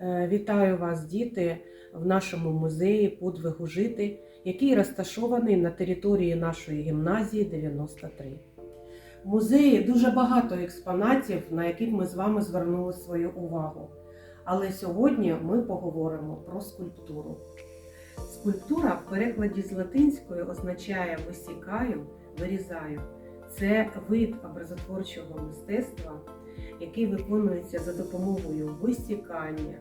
Е, Вітаю вас, діти, в нашому музеї подвигу жити, який розташований на території нашої гімназії 93. В музеї дуже багато експонатів, на яких ми з вами звернули свою увагу. Але сьогодні ми поговоримо про скульптуру. Скульптура в перекладі з латинської означає висікаю, вирізаю. Це вид образотворчого мистецтва, який виконується за допомогою висікання,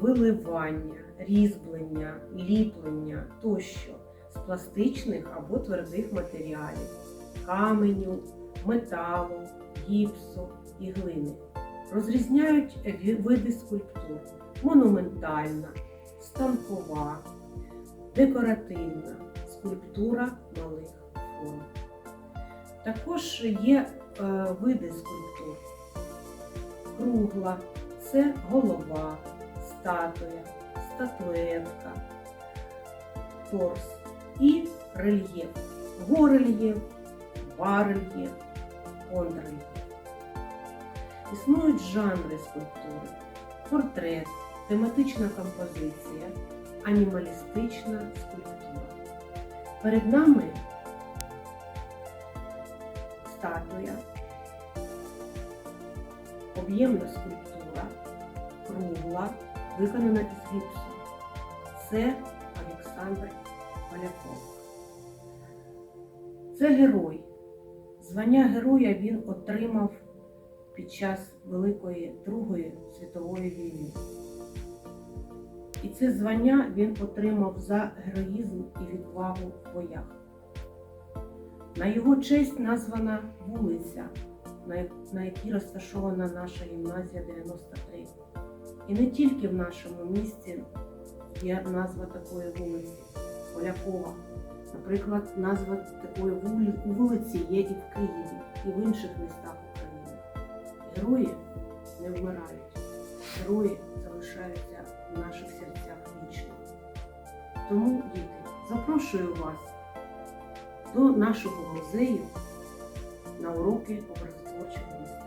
виливання, різьблення, ліплення тощо з пластичних або твердих матеріалів, каменю, металу, гіпсу і глини. Розрізняють види скульптур: монументальна, станкова, декоративна, скульптура малих форм. Також є е, види скульптур. Кругла це голова, статуя, статуетка, торс і рельєф. Горельєф, барельєф, контррельєф. Існують жанри скульптури: портрет, тематична композиція, анімалістична скульптура. Перед нами статуя, об'ємна скульптура, кругла, виконана із гіпсу. Це Олександр Поляков. Це герой. Звання героя він отримав під час Великої Другої світової війни. І це звання він отримав за героїзм і відвагу в боях. На його честь названа вулиця, на якій розташована наша гімназія 93. І не тільки в нашому місті є назва такої вулиці Полякова. Наприклад, назва такої вулиці є і в Києві, і в інших містах України. Герої не вмирають, герої залишаються в наших серцях вічно. Тому, діти, запрошую вас до нашого музею на уроки образотворчого мистецтва.